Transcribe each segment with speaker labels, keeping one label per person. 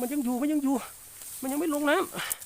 Speaker 1: มันยังอยู่มันยังอยู่ มันยังไม่ลงน้ำ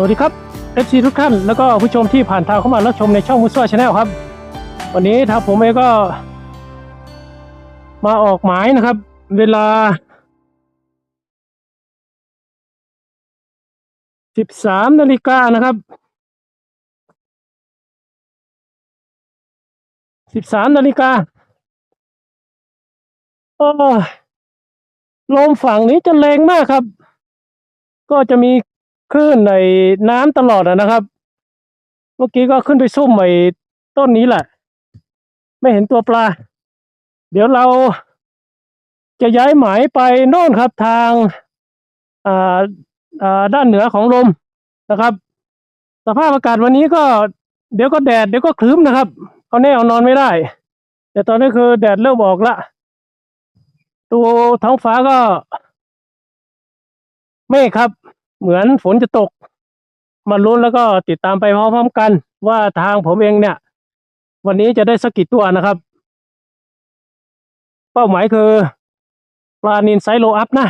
Speaker 1: สวัสดีครับ FC ทุกท่านแล้วก็ผู้ชมที่ผ่านทางเข้ามารับชมในช่องมุสวาชาแนลครับ วันนี้ทางผมเองก็ มาออกหมายนะครับ เวลา 13นาฬิกานะครับ 13นาฬิกาโอ้ลมฝั่งนี้จะแรงมากครับ ก็จะมี คลื่นในน้ำตลอดนะครับ เมื่อกี้ก็ขึ้นไปซุ่มไอ้ต้นนี้แหละ ไม่เห็นตัวปลา เดี๋ยวเราจะย้ายหมายไปโน่นครับทางอ่าอ่าด้านเหนือของลมนะครับ สภาพอากาศวันนี้ก็เดี๋ยวก็แดดเดี๋ยวก็ครึ้มนะครับเอาแน่เอานอนไม่ได้ แต่ตอนนี้คือแดดเริ่มออกละตัวท้องฟ้าก็เมฆครับ เหมือนฝนจะตก มาลุ้นแล้วก็ติดตามไปพร้อมๆกัน ว่าทางผมเองเนี่ย วันนี้จะได้สักกี่ตัวนะครับ เป้าหมายคือปลานินไซโลอัพนะ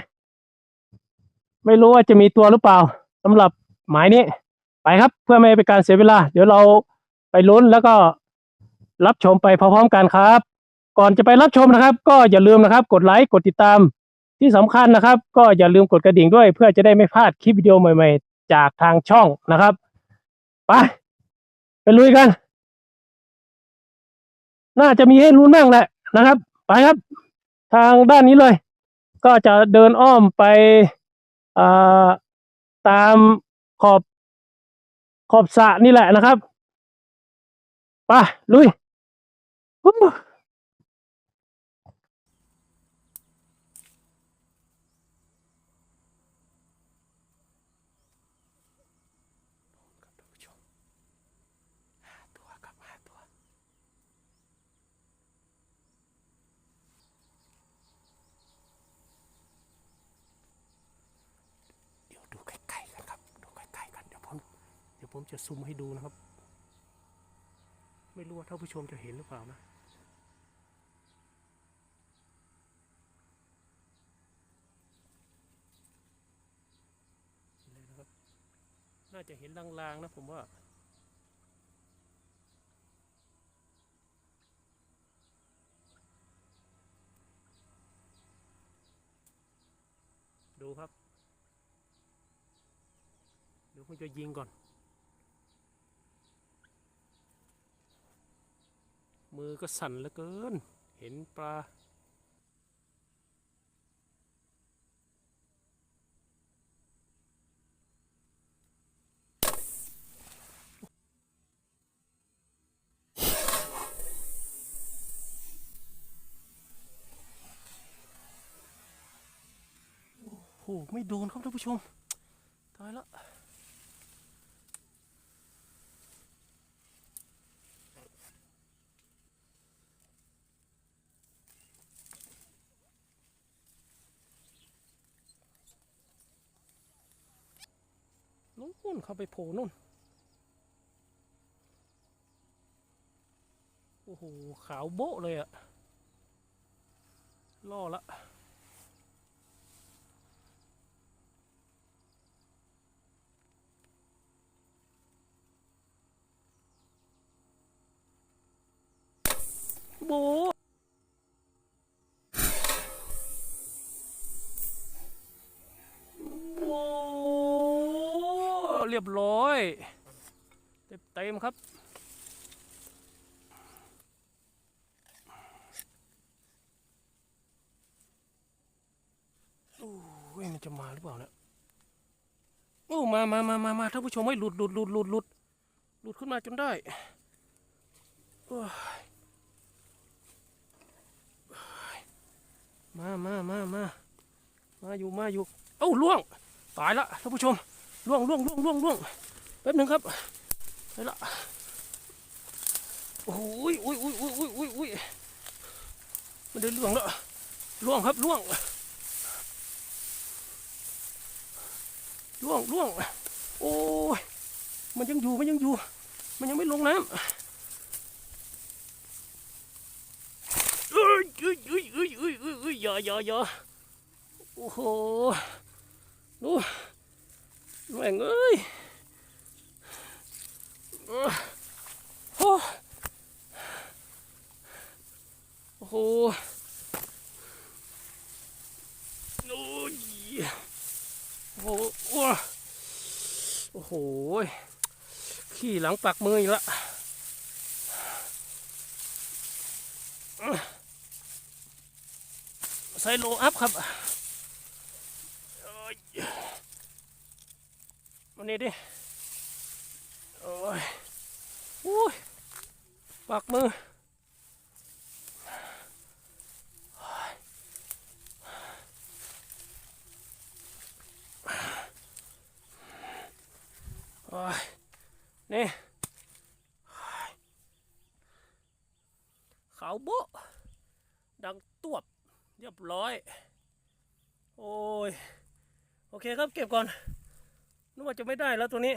Speaker 1: ไม่รู้ว่าจะมีตัวหรือเปล่าสำหรับหมายนี้ ไปครับเพื่อไม่ให้เป็นการเสียเวลา เดี๋ยวเราไปลุ้นแล้วก็รับชมไปพร้อมๆกันครับ ก่อนจะไปรับชมนะครับ ก็อย่าลืมนะครับ กดไลค์กดติดตาม ที่สำคัญนะครับ ก็อย่าลืมกดกระดิ่งด้วย เพื่อจะได้ไม่พลาดคลิปวิดีโอใหม่ๆ จากทางช่องนะครับ ไปไปลุยกัน น่าจะมีให้ลุ้นบ้างแหละนะครับ ไปครับ ทางด้านนี้เลย ก็จะเดินอ้อมไปตามขอบขอบสระนี่แหละนะครับ ไปลุยฮู้ ครับท่านผู้ชมห้าตัวครับห้าตัว เดี๋ยวดูใกล้ๆกันครับ ดูใกล้ๆกัน เดี๋ยวผม เดี๋ ยวผมจะซูมให้ดูนะครับ ไม่รู้ว่าท่านผู้ชมจะเห็นหรือเปล่านะเลยนะครับ น่าจะเห็นลางๆนะผมว่าดูครับ เดี๋ยวผมจะยิงก่อน มือก็สั่นเหลือเกิน เห็นปลาโอ้ไม่โดนครับท่านผู้ชม เข้าไปโผล่นู่น โอ้โห ขาวโบ๊ะเลยอะล่อละโบโอ้ เรียบร้อยเต็มเต็มครับ โอ้ยมันจะมาหรือเปล่าเนี่ยโอ้มามามามามาท่านผู้ชมให้หลุดหลุดหลุดหลุดหลุดหลุดขึ้นมาจนได้โอ้ยมามามามามาอยู่มาอยู่ เอ้าล่วง ตายละท่านผู้ชม ล่วงล่วงล่วงล่วงล่วงแป๊บหนึ่งครับไปละโอ้ยโอ้ยโอ้ยโอ้ยโอ้ยโอ้ยโอ้ยมันได้ล่วงแล้วล่วงครับล่วงล่วงล่วงโอ้ยมันยังอยู่มันยังอยู่ มันยังไม่ลงน้ำเอ้ยเอ้ยเอ้ยเอ้ยเอ้ยเอ้ยอย่าอย่าอย่าโอ้โหดู แม่งเอ้ยเอ้โอ้โอ้โหโอ้ยโอ้โหโอ้โหขี้หลังปักมืออีกละใส่โลอัพครับ โอ้ยมานี่ดิ โอ้ยโอ้ยปักมือโอ้ยนี่ขาวโบดังตวบเรียบร้อย โอ้ย โอเคครับเก็บก่อน ว่าจะไม่ได้แล้วตัวนี้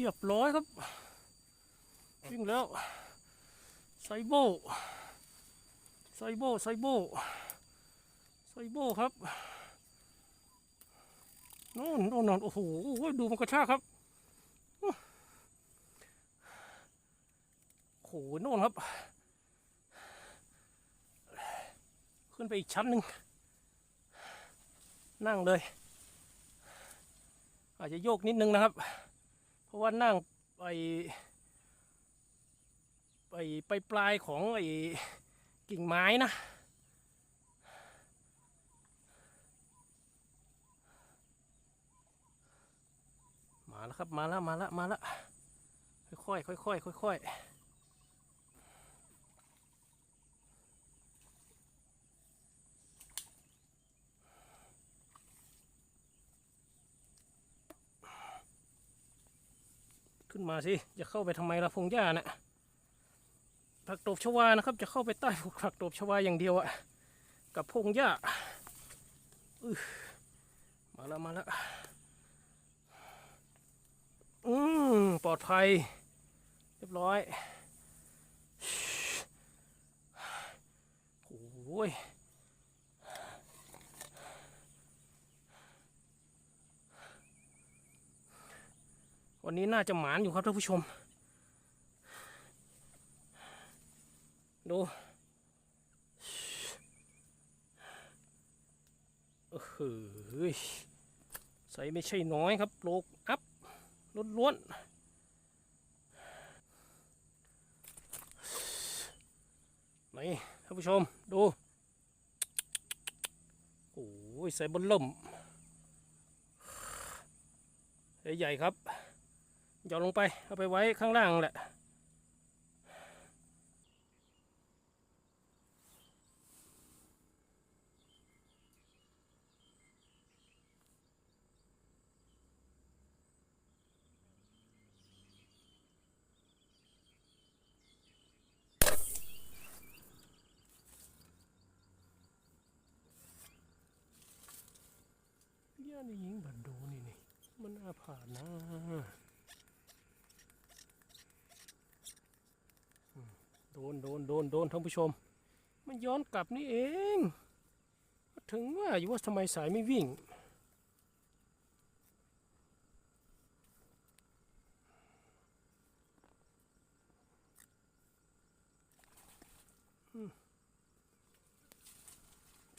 Speaker 1: เรียบร้อยครับ วิ่งแล้ว ไซโบ ไซโบ ไซโบ ไซโบครับโน่นโน่นโน่นโอ้โหดูมันกระชากครับโอ้โหโน่นครับ ขึ้นไปอีกชั้นหนึ่งนั่งเลย อาจจะโยกนิดนึงนะครับ เพราะว่านั่งไปไปไปลายของไอ้กิ่งไม้นะมาแล้วครับมาแล้วมาแล้วมาแล้วค่อยค่อยค่อยค่อยค่อย ขึ้นมาสิจะเข้าไปทำไมละพงหญ้าน่ะผักตบชวานะครับ จะเข้าไปใต้ผักตบชวาอย่างเดียวอะกับพงหญ้ามาแล้วมาแล้วอืมปลอดภัย เรียบร้อยโอ้ย วันนี้น่าจะหมานอยู่ครับท่านผู้ชม ดูเออเฮ้ยใส่ไม่ใช่น้อยครับโลกอัพล้วนๆนี่ท่านผู้ชมดูโอ้ยใส่บนล่มใหญ่ครับ หย่อนลงไป เอาไปไว้ข้างล่างแหละย่านี่ยิงบันโดนี่นี่ มันอาผ่านนะอืมโดนโดนโดนโดนท่านผู้ชม มันย้อนกลับนี่เอง ถึงว่าอยู่ว่าทำไมสายไม่วิ่ง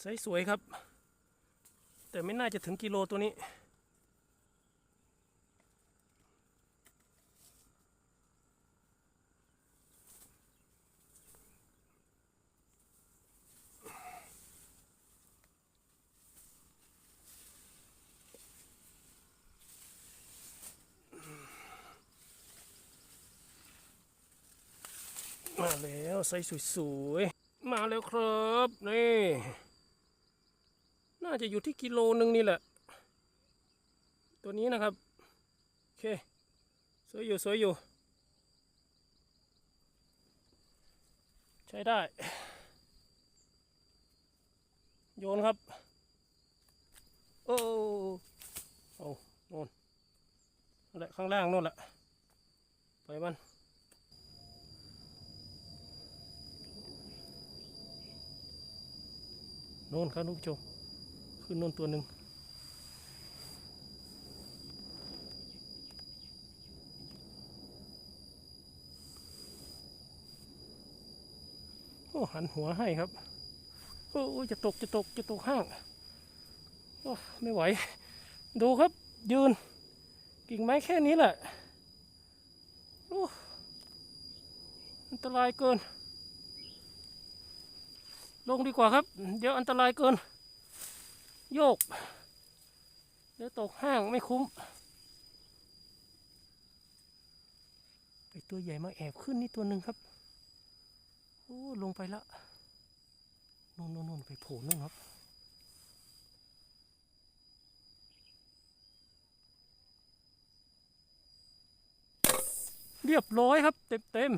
Speaker 1: ใสสวยครับ แต่ไม่น่าจะถึงกิโลตัวนี้ มาแล้วใส่สวยๆ มาแล้วครับ นี่ น่าจะอยู่ที่กิโลหนึ่งนี่แหละ ตัวนี้นะครับ โอเค สวยอยู่สวยอยู่ ใช้ได้ โยนครับ โอ้เอาโน่นนั่นแหละข้างล่างโน่นแหละ ไปมัน โน่นครับทุกผู้ชมขึ้นโน่นตัวหนึ่งโอ้หันหัวให้ครับโอ้ยจะตกจะตกจะตกห้างโอ้ไม่ไหว ดูครับยืน กิ่งไม้แค่นี้แหละโอ้อันตรายเกิน ลงดีกว่าครับ เดี๋ยวอันตรายเกิน โยก เดี๋ยวตกห้างไม่คุ้มไอตัวใหญ่มาแอบขึ้นนี่ตัวหนึ่งครับ โอ้ลงไปละนู่นนู่นนู่นไปโผล่นู่นครับเรียบร้อยครับ เต็มเต็ม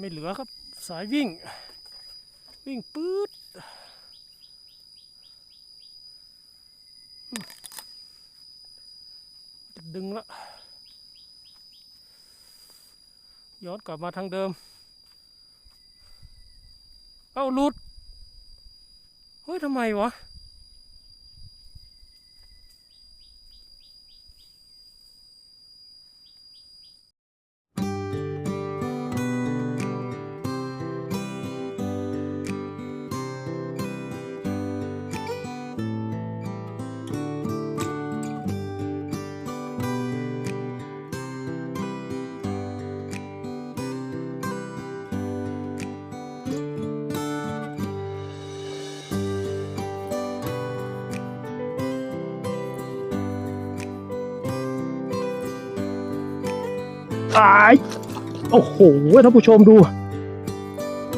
Speaker 1: ไม่เหลือครับ สายวิ่ง วิ่งปื๊ดจะดึงละย้อนกลับมาทางเดิม เอ้าหลุด เฮ้ยทำไมวะ อายโอ้โหท่านผู้ชมดู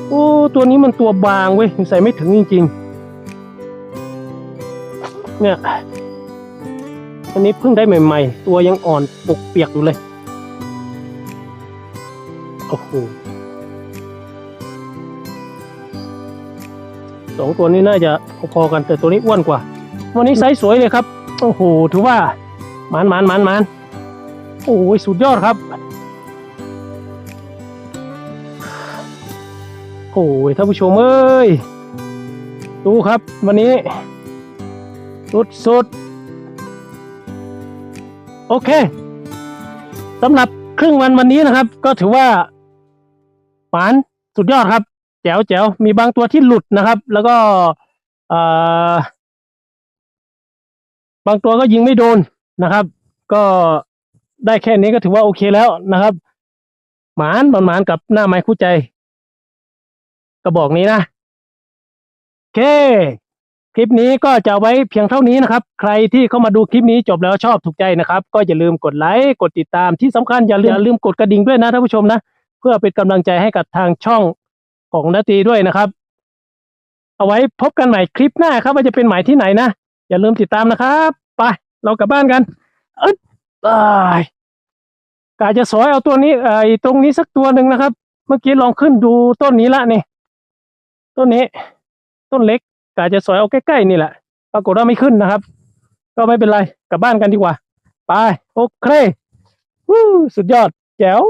Speaker 1: โอ้ตัวนี้มันตัวบางเว้ยใส่ไม่ถึงจริงๆ เนี่ย อันนี้เพิ่งได้ใหม่ๆ ตัวยังอ่อนปกเปียกอยู่เลย โอ้โหสองตัวนี้น่าจะพอๆกันแต่ตัวนี้อ้วนกว่า วันนี้ไซส์สวยเลยครับ โอ้โห ถือว่า หมันหมันหมันหมันโอ้ยสุดยอดครับ โอ้ยท่านผู้ชมเอ้ย ดูครับวันนี้ สุดสุดโอเคสำหรับครึ่งวันวันนี้นะครับ ก็ถือว่าหวานสุดยอดครับ แจ๋วแจ๋วมีบางตัวที่หลุดนะครับ แล้วก็เออบางตัวก็ยิงไม่โดนนะครับ ก็ได้แค่นี้ก็ถือว่าโอเคแล้วนะครับ หมานหมานกับหน้าไม้คู่ใจ กระบอกนี้นะโอเค คลิปนี้ก็จะไว้เพียงเท่านี้นะครับ ใครที่เข้ามาดูคลิปนี้จบแล้วชอบถูกใจนะครับ ก็อย่าลืมกดไลค์กดติดตามที่สำคัญอย่าลืมอย่าลืมกดกระดิ่งด้วยนะท่านผู้ชมนะ เพื่อเป็นกำลังใจให้กับทางช่องของนาตีด้วยนะครับ เอาไว้พบกันใหม่คลิปหน้าครับ ว่าจะเป็นหมายที่ไหนนะอย่าลืมติดตามนะครับไปเรากลับบ้านกัน เอ้ยตายกาจะสอยเอาตัวนี้ไอ้ตรงนี้สักตัวหนึ่งนะครับ เมื่อกี้ลองขึ้นดูต้นนี้ละนี่ ต้นนี้ ต้นเล็กกาจะสอยเอาใกล้ๆนี่แหละ ปรากฏว่าไม่ขึ้นนะครับ ก็ไม่เป็นไร กลับบ้านกันดีกว่า ไป โอเควู้สุดยอด แจ๋ว